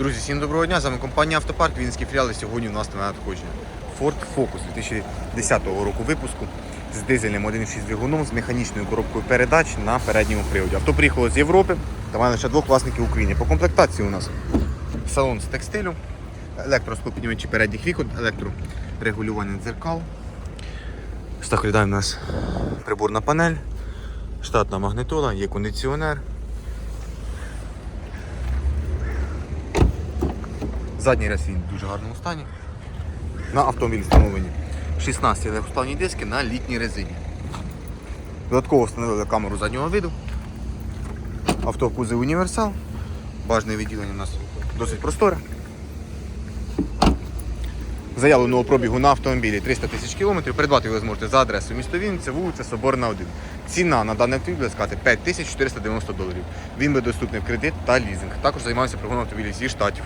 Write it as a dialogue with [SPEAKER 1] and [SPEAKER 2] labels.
[SPEAKER 1] Друзі, всім доброго дня. З вами компанія Автопарк, Вінські філіали. Сьогодні у нас на надходження. Ford Focus 2010 року випуску з дизельним 1.6 двигуном з механічною коробкою передач на передньому приводі. Авто приїхало з Європи та має лише двох власників України. По комплектації у нас салон з текстилю, електросклопіднімачі передніх вікон, електрорегулювання дзеркал. Стахлідає у нас приборна панель, штатна магнитола, є кондиціонер. Задній ряд він в дуже гарному стані. На автомобілі встановлені 16 легкосплавні диски на літній резині. Додатково встановили камеру заднього виду. Авто кузові універсал. Бажане відділення у нас досить просторе. Заявленого пробігу на автомобілі 300 тисяч кілометрів. Придбати ви зможете за адресою місто Вінниця, вулиця Соборна 1. Ціна на даний автомобіль сказати 5490 доларів. Він буде доступний в кредит та лізинг. Також займається пригоном автомобілів зі штатів.